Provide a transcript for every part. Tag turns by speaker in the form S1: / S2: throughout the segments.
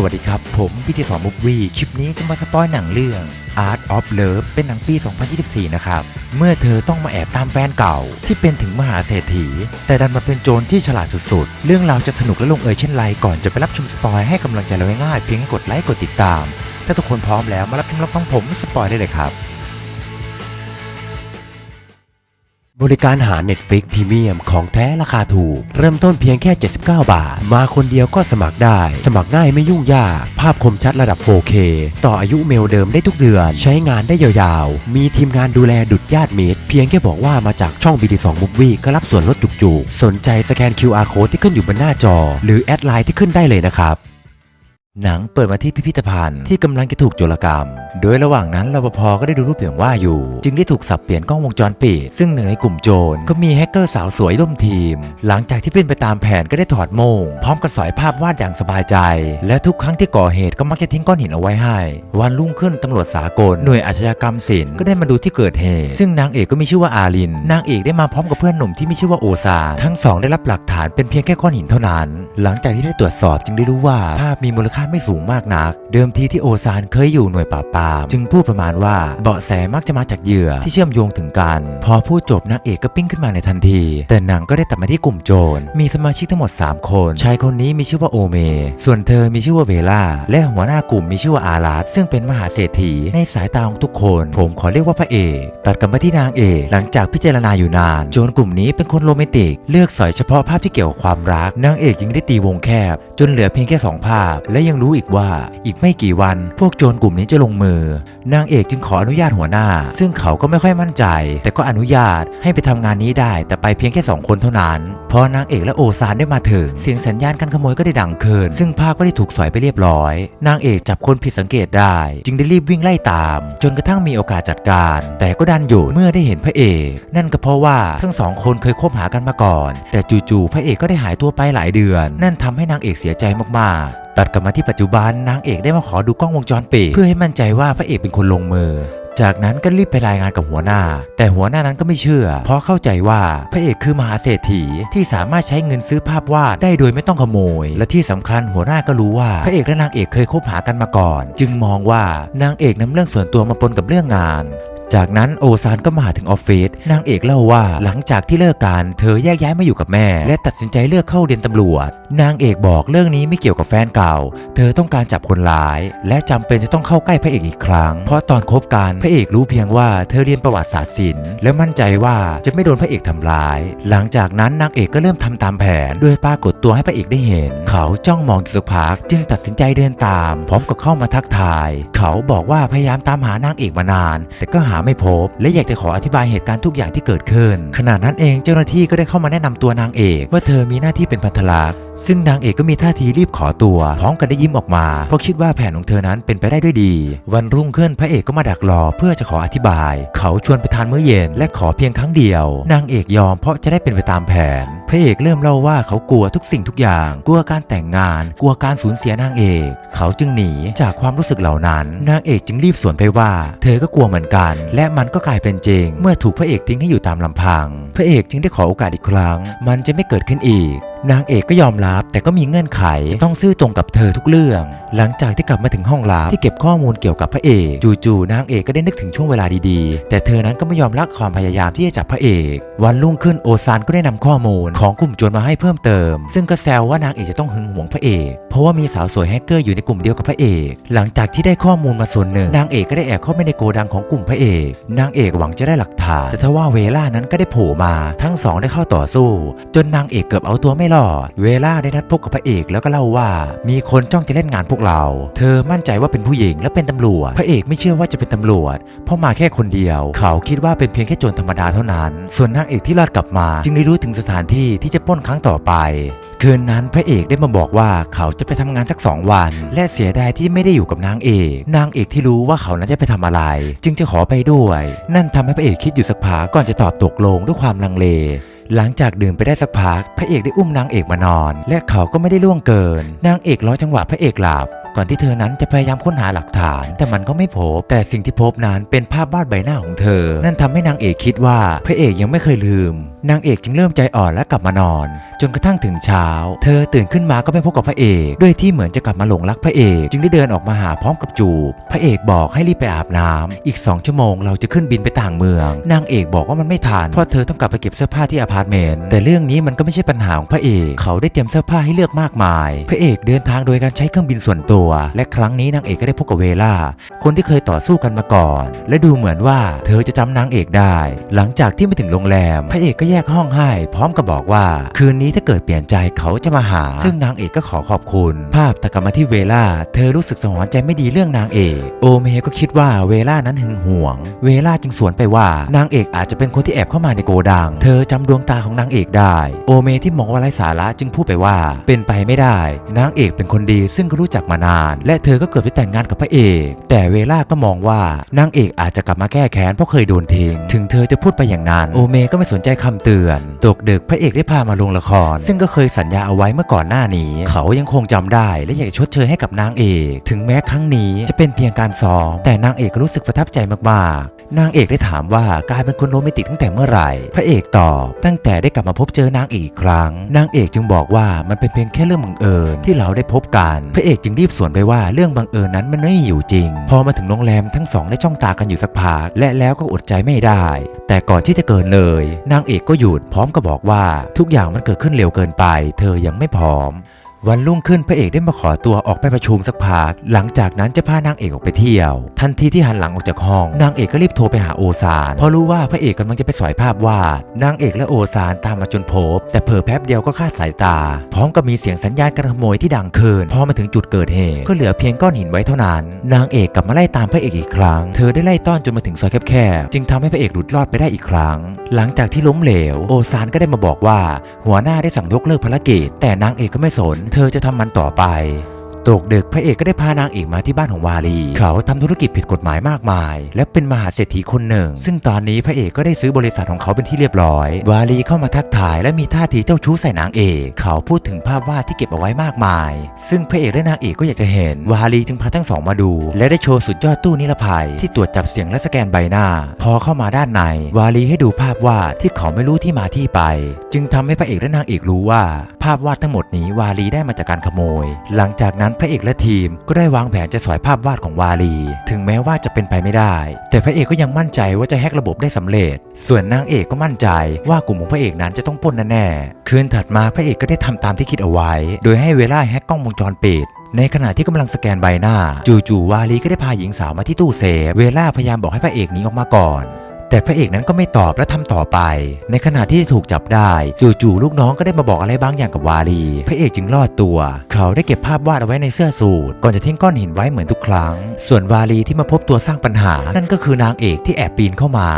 S1: สวัสดีครับ ผมพิธีสอนมุฟวีคลิปนี้จะมาสปอยหนังเรื่อง Art of Love เป็นหนังปี 2024 นะครับ เมื่อเธอต้องมาแอบตามแฟนเก่าที่เป็นถึงมหาเศรษฐี แต่ดันมาเป็นโจรที่ฉลาดสุดๆ เรื่องราวจะสนุกและลงเอยเช่นไรก่อนจะไปรับชมสปอยให้กำลังใจเราง่ายๆเพียงกดไลค์กดติดตาม ถ้าทุกคนพร้อมแล้วมารับชมรับฟังผมสปอยได้เลยครับ
S2: บริการหา Netflix Premium ของแท้ราคาถูก เริ่มต้นเพียงแค่ 79 บาท มาคนเดียวก็สมัครได้ สมัครง่ายไม่ยุ่งยาก ภาพคมชัดระดับ 4K ต่ออายุเมลเดิมได้ทุกเดือน ใช้งานได้ยาวๆ มีทีมงานดูแลดุดญาติมิตร เพียงแค่บอกว่ามาจากช่อง BD2 Movie ก็รับส่วนลดจุกๆ สนใจสแกน QR Code ที่ขึ้นอยู่บนหน้าจอ หรือแอดไลน์ที่ขึ้นได้เลยนะครับ
S1: หนังเปิดมาที่พิพิธภัณฑ์ที่กำลังจะถูกโจรกรรม โดยระหว่างนั้นรปภก็ได้ดูรูปอย่างว่าอยู่ จึงได้ถูกสับเปลี่ยนกล้องวงจรปิด ซึ่งหนึ่งในกลุ่มโจรก็มีแฮกเกอร์สาวสวยร่วมทีม หลังจากที่เป็นไปตามแผนก็ได้ถอดโมง พร้อมกับสอยภาพวาดอย่างสบายใจ และทุกครั้งที่ก่อเหตุก็มักจะทิ้งก้อนหินเอาไว้ให้ วันรุ่งขึ้นตำรวจสากลหน่วยอาชญากรรมศิลป์ก็ได้มาดูที่เกิดเหตุ ซึ่งนางเอกก็มีชื่อว่าอาลิน นางเอกได้มาพร้อมกับเพื่อนหนุ่มที่มีชื่อว่าโอซาทั้งสองได้รับหลักฐานเป็นเพียงแค่ก้อนหินเท่านั้น หลังจากที่ได้ตรวจสอบจึงได้รู้ว่าภาพมีมูลค่าไม่สูงมากนัก เดิมทีที่โอซานเคยอยู่หน่วยปราบปรามจึงพูดประมาณว่าเบาะแสมักจะมาจากเหยื่อที่เชื่อมโยงถึงกัน พอพูดจบนางเอกก็ปิ้งขึ้นมาในทันที แต่หนังก็ได้ตัดมาที่กลุ่มโจร มีสมาชิกทั้งหมด 3 คน ชายคนนี้มีชื่อว่าโอเม ส่วนเธอมีชื่อว่าเบล่า และหัวหน้ากลุ่มมีชื่อว่าอารัสซึ่งเป็นมหาเศรษฐีในสายตาของทุกคน ผมขอเรียกว่าพระเอก ตัดกลับมาที่นางเอก หลังจากพิจารณาอยู่นาน โจรกลุ่มนี้เป็นคนโรแมนติก เลือกสอยเฉพาะภาพที่เกี่ยวกับความรัก นางเอกจึงได้ตีวงแคบ จนเหลือเพียงแค่สองภาพและยังรู้อีกว่าอีกไม่กี่วัน พวกโจรกลุ่มนี้จะลงมือ นางเอกจึงขออนุญาตหัวหน้า ซึ่งเขาก็ไม่ค่อยมั่นใจ แต่ก็อนุญาตให้ไปทำงานนี้ได้ แต่ไปเพียงแค่สองคนเท่านั้นพอนางเอกและโอซานได้มาถึงเสียงสัญญาณการขโมยก็ได้ดังขึ้นซึ่งภาพก็ได้ถูกสอยไปเรียบร้อย นางเอกจับคนผิดสังเกตได้ จึงได้รีบวิ่งไล่ตาม จนกระทั่งมีโอกาสจัดการ แต่ก็ดันหยุดเมื่อได้เห็นพระเอก นั่นก็เพราะว่าทั้งสองคนเคยคบหากันมาก่อน แต่จู่ๆพระเอกก็ได้หายตัวไปหลายเดือน นั่นทำให้นางเอกเสียใจมากๆ ตัดกลับมาที่ปัจจุบันนางเอกได้มาขอดูกล้องวงจรปิดเพื่อให้มั่นใจว่าพระเอกเป็นคนลงมือจากนั้นก็รีบไปรายงานกับหัวหน้า แต่หัวหน้านั้นก็ไม่เชื่อ เพราะเข้าใจว่าพระเอกคือมหาเศรษฐีที่สามารถใช้เงินซื้อภาพวาดได้โดยไม่ต้องขโมย และที่สำคัญหัวหน้าก็รู้ว่าพระเอกและนางเอกเคยคบหากันมาก่อน จึงมองว่านางเอกนำเรื่องส่วนตัวมาปนกับเรื่องงาน จากนั้นโอซานก็มาถึงออฟฟิศนางเอกเล่าว่าหลังจากที่เลิกกันเธอแยกย้ายมาอยู่กับแม่ และตัดสินใจเลือกเข้าเรียนตำรวจ นางเอกบอกเรื่องนี้ไม่เกี่ยวกับแฟนเก่า เธอต้องการจับคนร้าย และจำเป็นจะต้องเข้าใกล้พระเอกอีกครั้ง เพราะตอนคบกันพระเอกรู้เพียงว่าเธอเรียนประวัติศาสตร์ศิลป์และมั่นใจว่าจะไม่โดนพระเอกทำร้าย หลังจากนั้นนางเอกก็เริ่มทำตามแผนโดยปรากฏตัวให้พระเอกได้เห็น เขาจ้องมองอยู่สักพักจึงตัดสินใจเดินตาม พร้อมกับเข้ามาทักทาย เขาบอกว่าพยายามตามหานางเอกมานาน แต่ก็หาไม่พบ และอยากจะขออธิบายเหตุการณ์ทุกอย่างที่เกิดขึ้น ขณะนั้นเองเจ้าหน้าที่ก็ได้เข้ามาแนะนำตัวนางเอก ว่าเธอมีหน้าที่เป็นพันธลักษ ซึ่งนางเอกก็มีท่าทีรีบขอตัวพร้อมกับได้ยิ้มออกมา เพราะคิดว่าแผนของเธอนั้นเป็นไปได้ด้วยดี วันรุ่งขึ้นพระเอกก็มาดักรอเพื่อจะขออธิบาย เขาชวนไปทานมื้อเย็นและขอเพียงครั้งเดียว นางเอกยอมเพราะจะได้เป็นไปตามแผน พระเอกเริ่มเล่าว่าเขากลัวทุกสิ่งทุกอย่าง กลัวการแต่งงาน กลัวการสูญเสียนางเอก เขาจึงหนีจากความรู้สึกเหล่านั้น นางเอกจึงรีบสวนไปว่า เธอก็กลัวเหมือนกัน และมันก็กลายเป็นจริง เมื่อถูกพระเอกทิ้งให้อยู่ตามลำพัง พระเอกจึงได้ขอโอกาสอีกครั้ง มันจะไม่เกิดขึ้นอีกนางเอกก็ยอมรับแต่ก็มีเงื่อนไขต้องซื่อตรงกับเธอทุกเรื่อง หลังจากที่กลับมาถึงห้องลับที่เก็บข้อมูลเกี่ยวกับพระเอกจู่ๆนางเอกก็ได้นึกถึงช่วงเวลาดีๆ แต่เธอนั้นก็ไม่ยอมละความพยายามที่จะจับพระเอก วันรุ่งขึ้นโอซานก็ได้นำข้อมูลของกลุ่มโจรมาให้เพิ่มเติม ซึ่งก็แซวว่านางเอกจะต้องหึงหวงพระเอก เพราะว่ามีสาวสวยแฮกเกอร์อยู่ในกลุ่มเดียวกับพระเอก หลังจากที่ได้ข้อมูลมาส่วนหนึ่งนางเอกก็ได้แอบเข้าไปในโกดังของกลุ่มพระเอกนางเอกหวังจะได้หลักฐานแต่ทว่าเวล่านั้นก็ได้โผล่มา ทั้งสองได้เข้าต่อสู้ จนนางเอกเกือบเอาตัวไม่รอด เวล่าได้นัดพบกับพระเอกแล้วก็เล่าว่า มีคนจ้องจะเล่นงานพวกเรา เธอมั่นใจว่าเป็นผู้หญิงและเป็นตำรวจ พระเอกไม่เชื่อว่าจะเป็นตำรวจ เพราะมาแค่คนเดียว เขาคิดว่าเป็นเพียงแค่โจรธรรมดาเท่านั้น ส่วนนางเอกที่รอดกลับมา จึงได้รู้ถึงสถานที่ที่จะป้นครั้งต่อไป คืนนั้นพระเอกได้มาบอกว่าเขาจะไปทำงานสักสองวัน และเสียดายที่ไม่ได้อยู่กับนางเอก นางเอกที่รู้ว่าเขานั้นจะไปทำอะไร จึงจะขอไปด้วย นั่นทำให้พระเอกคิดอยู่สักพักก่อนจะตอบตกลงด้วยความลังเล หลังจากดื่มไปได้สักพัก พระเอกได้อุ้มนางเอกมานอน และเขาก็ไม่ได้ล่วงเกิน นางเอกรอจังหวะพระเอกหลับก่อนที่เธอนั้นจะพยายามค้นหาหลักฐาน แต่มันก็ไม่พบ แต่สิ่งที่พบนั้นเป็นภาพวาดใบหน้าของเธอ นั่นทำให้นางเอกคิดว่าพระเอกยังไม่เคยลืมนางเอกจึงเริ่มใจอ่อนและกลับมานอน จนกระทั่งถึงเช้า เธอตื่นขึ้นมาก็ไม่พบกับพระเอกด้วยที่เหมือนจะกลับมาหลงรักพระเอก จึงได้เดินออกมาหาพร้อมกับจูบ พระเอกบอกให้รีบไปอาบน้ำอีก 2 ชั่วโมงเราจะขึ้นบินไปต่างเมือง นางเอกบอกว่ามันไม่ทันเพราะเธอต้องกลับไปเก็บเสื้อผ้าที่อพาร์ตเมนต์แต่เรื่องนี้มันก็ไม่ใช่ปัญหาของพระเอกเขาได้เตรียมเสื้อผ้าให้เลือกมากมาย พระเอกเดินทางโดยการใช้เครื่องบินส่วนตัว และครั้งนี้นางเอกก็ได้พบกับเวล่าคนที่เคยต่อสู้กันมาก่อน และดูเหมือนว่าเธอจะจำนางเอกได้ หลังจากที่ไปถึงโรงแรม พระเอกก็แยกห้องให้ พร้อมกับบอกว่า คืนนี้ถ้าเกิดเปลี่ยนใจเขาจะมาหา ซึ่งนางเอกก็ขอขอบคุณ ภาพตัดกลับมาที่เวล่า เธอรู้สึกสงวนใจไม่ดีเรื่องนางเอก โอเมก็คิดว่าเวล่านั้นหึงหวง เวล่าจึงสวนไปว่านางเอกอาจจะเป็นคนที่แอบเข้ามาในโกดัง เธอจำดวงตาของนางเอกได้ โอเมที่มองว่าไร้สาระจึงพูดไปว่า เป็นไปไม่ได้ นางเอกเป็นคนดีซึ่งก็รู้จักมานาน และเธอก็เกือบจะแต่งงานกับพระเอก แต่เวล่าก็มองว่านางเอกอาจจะกลับมาแก้แค้นเพราะเคยโดนทิ้ง ถึงเธอจะพูดไปอย่างนั้น โอเมก็ไม่สนใจคำเตือนตกดึกพระเอกได้พามาลงละคร ซึ่งก็เคยสัญญาเอาไว้เมื่อก่อนหน้านี้ เขายังคงจำได้และอยากชดเชยให้กับนางเอก ถึงแม้ครั้งนี้จะเป็นเพียงการซ้อม แต่นางเอกก็รู้สึกประทับใจมากๆ นางเอกได้ถามว่ากลายเป็นคนโรแมนติกตั้งแต่เมื่อไหร่ พระเอกตอบ ตั้งแต่ได้กลับมาพบเจอนางเอกอีกครั้ง นางเอกจึงบอกว่ามันเป็นเพียงแค่เรื่องบังเอิญที่เราได้พบกัน พระเอกจึงรีบสวนไปว่าเรื่องบังเอิญนั้นมันไม่มีอยู่จริง พอมาถึงโรงแรมทั้งสองได้จ้องตากันอยู่สักพักและแล้วก็อดใจไม่ได้ แต่ก่อนที่จะเกินเลย นางเอกก็หยุดพร้อมกับบอกว่าทุกอย่างมันเกิดขึ้นเร็วเกินไป เธอยังไม่พร้อม วันรุ่งขึ้นพระเอกได้มาขอตัวออกไปประชุมสักพักหลังจากนั้นจะพานางเอกออกไปเที่ยว ทันทีที่หันหลังออกจากห้อง นางเอกก็รีบโทรไปหาโอซานเพราะรู้ว่าพระเอกกำลังจะไปสอยภาพวาดนางเอกและโอซานตามมาจนพบ แต่เผลอแป๊บเดียวก็คาดสายตา พร้อมกับมีเสียงสัญญาณการขโมยที่ดังขึ้นพอมาถึงจุดเกิดเหตุก็เหลือเพียงก้อนหินไว้เท่านั้น นางเอกกลับมาไล่ตามพระเอกอีกครั้ง เธอได้ไล่ต้อนจนมาถึงซอยแคบๆจึงทำให้พระเอกหลุดรอดไปได้อีกครั้ง หลังจากที่ล้มเหลว โอซานก็ได้มาบอกว่า หัวหน้าได้สั่งยกเลิกภารกิจ แต่นางเอกก็ไม่สนเธอจะทำมันต่อไป ตกดึกพระเอกก็ได้พานางเอกมาที่บ้านของวาลี เขาทำธุรกิจผิดกฎหมายมากมาย และเป็นมหาเศรษฐีคนหนึ่ง ซึ่งตอนนี้พระเอกก็ได้ซื้อบริษัทของเขาเป็นที่เรียบร้อย วาลีเข้ามาทักทายและมีท่าทีเจ้าชู้ใส่นางเอก เขาพูดถึงภาพวาดที่เก็บเอาไว้มากมาย ซึ่งพระเอกและนางเอกก็อยากจะเห็น วาลีจึงพาทั้งสองมาดู และได้โชว์สุดยอดตู้นิรภัย ที่ตรวจจับเสียงและสแกนใบหน้า พอเข้ามาด้านใน วาลีให้ดูภาพวาดที่เขาไม่รู้ที่มาที่ไป จึงทำให้พระเอกและนางเอกรู้ว่า ภาพวาดทั้งหมดนี้วาลีได้มาจากการขโมย หลังจากนั้นพระเอกและทีมก็ได้วางแผนจะสอยภาพวาดของวาลี ถึงแม้ว่าจะเป็นไปไม่ได้ แต่พระเอกก็ยังมั่นใจว่าจะแฮกระบบได้สำเร็จ ส่วนนางเอกก็มั่นใจว่ากลุ่มของพระเอกนั้นจะต้องป้นแน่ๆคืนถัดมาพระเอกก็ได้ทำตามที่คิดเอาไว้ โดยให้เวลาแฮกกล้องวงจรปิดในขณะที่กำลังสแกนใบหน้า จู่ๆวาลีก็ได้พาหญิงสาวมาที่ตู้เซฟ เวล่าพยายามบอกให้พระเอกหนีออกมาก่อน แต่พระเอกนั้นก็ไม่ตอบและทำต่อไป ในขณะที่ถูกจับได้ จู่ๆลูกน้องก็ได้มาบอกอะไรบางอย่างกับวาลี พระเอกจึงรอดตัว เขาได้เก็บภาพวาดเอาไว้ในเสื้อสูทก่อนจะทิ้งก้อนหินไว้เหมือนทุกครั้ง ส่วนวาลีที่มาพบตัวสร้างปัญหา นั่นก็คือนางเอกที่แอบปีนเข้ามา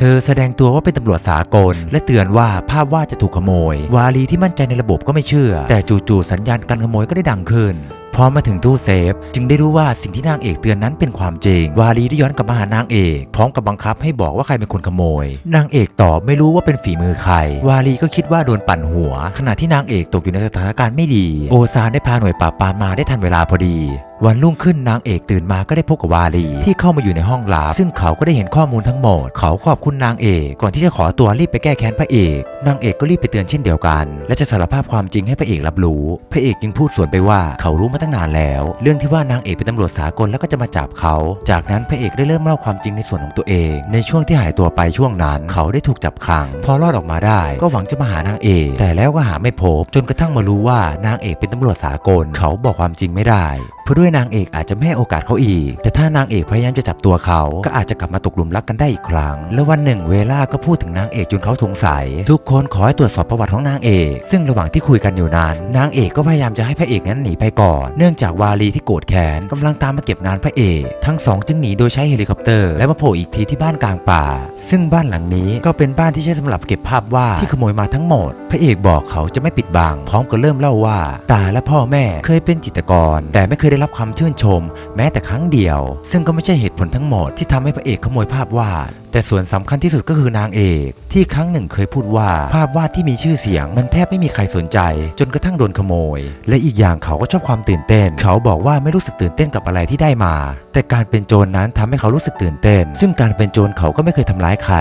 S1: เธอแสดงตัวว่าเป็นตำรวจสากล และเตือนว่าภาพวาดจะถูกขโมย วาลีที่มั่นใจในระบบก็ไม่เชื่อ แต่จู่ๆสัญญาณการขโมยก็ได้ดังขึ้นพอมาถึงตู้เซฟ จึงได้รู้ว่าสิ่งที่นางเอกเตือนนั้นเป็นความจริง วาลีได้ย้อนกลับมาหานางเอก พร้อมกับบังคับให้บอกว่าใครเป็นคนขโมย นางเอกตอบไม่รู้ว่าเป็นฝีมือใคร วาลีก็คิดว่าโดนปั่นหัว ขณะที่นางเอกตกอยู่ในสถานการณ์ไม่ดี โอซานได้พาหน่วยปราบปรามมาได้ทันเวลาพอดี วันรุ่งขึ้นนางเอกตื่นมาก็ได้พบกับวาลี ที่เข้ามาอยู่ในห้องลับ ซึ่งเขาก็ได้เห็นข้อมูลทั้งหมด เขาขอบคุณนางเอกก่อนที่จะขอตัวรีบไปแก้แค้นพระเอก นางเอกก็รีบไปเตือนเช่นเดียวกัน และจะสารภาพความจริงให้พระเอกรับรู้ พระเอกจึงพูดสวนไปว่าเขารู้มาตั้งนานแล้ว เรื่องที่ว่านางเอกเป็นตำรวจสากลแล้วก็จะมาจับเขา จากนั้นพระเอกได้เริ่มเล่าความจริงในส่วนของตัวเอง ในช่วงที่หายตัวไปช่วงนั้น เขาได้ถูกจับขัง พอรอดออกมาได้ ก็หวังจะมาหานางเอก แต่แล้วก็หาไม่พบ จนกระทั่งมารู้ว่านางเอกเป็นตำรวจสากล เขาบอกความจริงไม่ได้ เพราะด้วยนางเอกอาจจะไม่ให้โอกาสเขาอีก แต่ถ้านางเอกพยายามจะจับตัวเขา ก็อาจจะกลับมาตกหลุมรักกันได้อีกครั้ง และวันหนึ่งเวล่าก็พูดถึงนางเอกจนเขาสงสัย ทุกคนขอให้ตรวจสอบประวัติของนางเอก ซึ่งระหว่างที่คุยกันอยู่นั้น นางเอกก็พยายามจะให้พระเอกนั้นหนีไปก่อน เนื่องจากวาลีที่โกรธแค้นกำลังตามมาเก็บงานพระเอก ทั้งสองจึงหนีโดยใช้เฮลิคอปเตอร์ และมาโผล่อีกทีที่บ้านกลางป่า ซึ่งบ้านหลังนี้ก็เป็นบ้านที่ใช้สำหรับเก็บภาพวาดที่ขโมยมาทั้งหมด พระเอกบอกเขาจะไม่ปิดบังพร้อมกับเริ่มเล่าว่า ตาและพ่อแม่เคยเป็นจิตกร แต่ไม่เคยได้รับความชื่นชม แม้แต่ครั้งเดียว ซึ่งก็ไม่ใช่เหตุผลทั้งหมดที่ทำให้พระเอกขโมยภาพวาด แต่ส่วนสำคัญที่สุดก็คือนางเอก ที่ครั้งหนึ่งเคยพูดว่าภาพวาดที่มีชื่อเสียง มันแทบไม่มีใครสนใจ จนกระทั่งโดนขโมย และอีกอย่างเขาก็ชอบความตื่นเต้น เขาบอกว่าไม่รู้สึกตื่นเต้นกับอะไรที่ได้มา แต่การเป็นโจรนั้นทำให้เขารู้สึกตื่นเต้น ซึ่งการเป็นโจรเขาก็ไม่เคยทำร้ายใคร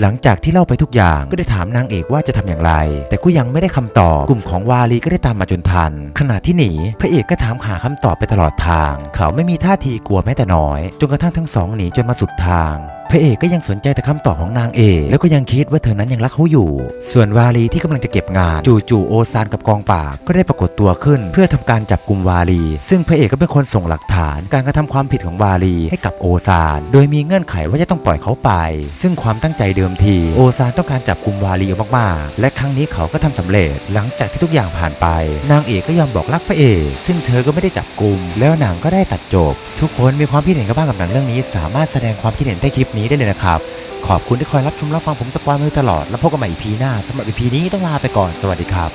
S1: หลังจากที่เล่าไปทุกอย่างก็ได้ถามนางเอกว่าจะทำอย่างไร แต่ก็ยังไม่ได้คำตอบกลุ่มของวาลีก็ได้ตามมาจนทัน ขณะที่หนีพระเอกก็ถามหาคำตอบไปตลอดทาง เขาไม่มีท่าทีกลัวแม้แต่น้อย จนกระทั่งทั้งสองหนีจนมาสุดทางพระเอกก็ยังสนใจแต่คำตอบของนางเอกแล้วก็ยังคิดว่าเธอนั้นยังรักเขาอยู่ ส่วนวาลีที่กำลังจะเก็บงาน จู่ๆโอซานกับกองปราบก็ได้ปรากฏตัวขึ้น เพื่อทำการจับกลุ่มวาลี ซึ่งพระเอกก็เป็นคนส่งหลักฐาน การกระทำความผิดของวาลีให้กับโอซาน โดยมีเงื่อนไขว่าจะต้องปล่อยเขาไป ซึ่งความตั้งใจเดิมที โอซานต้องการจับกลุ่มวาลีมากๆ และครั้งนี้เขาก็ทำสำเร็จ หลังจากที่ทุกอย่างผ่านไป นางเอกก็ยอมบอกรักพระเอก ซึ่งเธอก็ไม่ได้จับกลุ่มแล้วหนังก็ได้ตัดจบ ทุกคนมีความคิดเห็นกันบ้างกับหนังเรื่องนี้ สามารถแสดงความคิดเห็นใต้คลิปนี้ได้เลยนะครับ ขอบคุณที่คอยรับชมรับฟังผมสปอยมาโดยตลอด แล้วพบกันใหม่อีพีหน้าสำหรับอีพีนี้ต้องลาไปก่อนสวัสดีครับ